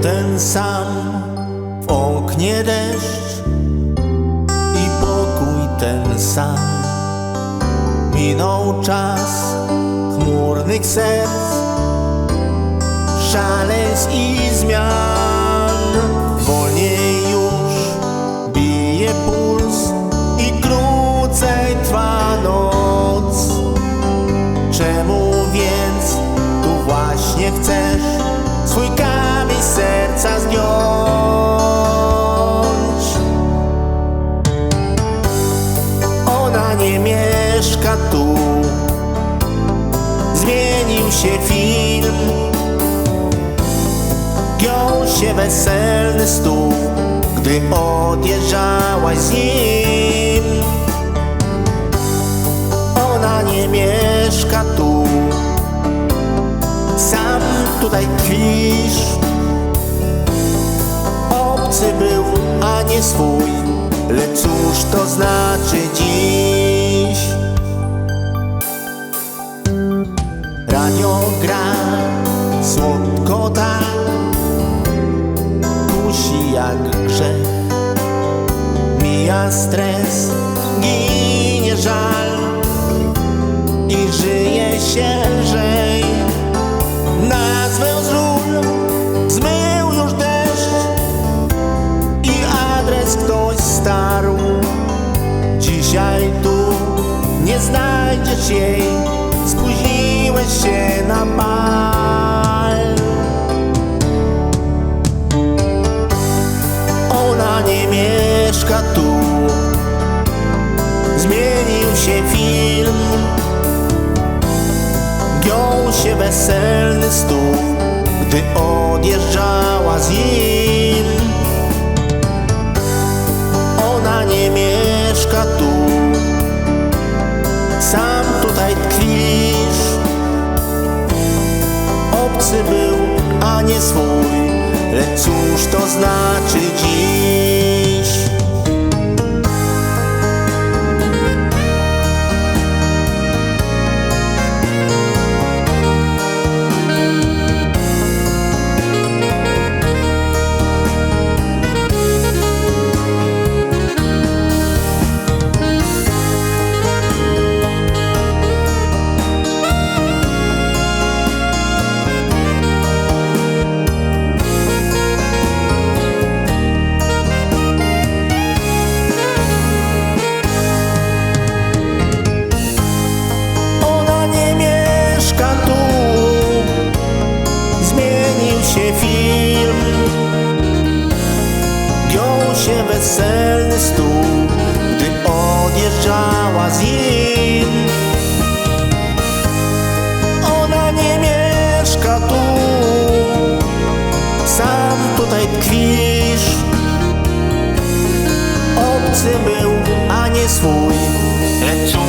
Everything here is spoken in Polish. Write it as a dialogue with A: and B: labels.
A: Ten sam w oknie deszcz i pokój ten sam. Minął czas chmurnych serc, szaleństw i zmian. Się film. Giął się weselny stół, gdy odjeżdżałaś z nim. Ona nie mieszka tu, sam tutaj tkwisz. Obcy był, a nie swój, lecz cóż to znaczy dziś? Radio gra słodko tak, kusi jak grzech. Mija stres, ginie żal i żyje się lżej. Nazwę z ról zmył już deszcz i adres ktoś starł. Dzisiaj tu nie znajdziesz jej, spóźniłeś się na bal. Ona nie mieszka tu, zmienił się film. Giął się weselny stół, gdy odjeżdżała z nim. Obcy był, a nie swój, lecz cóż to weselny stół, gdy odjeżdżała z nim. Ona nie mieszka tu, sam tutaj tkwisz. Obcy był, a nie swój, lecz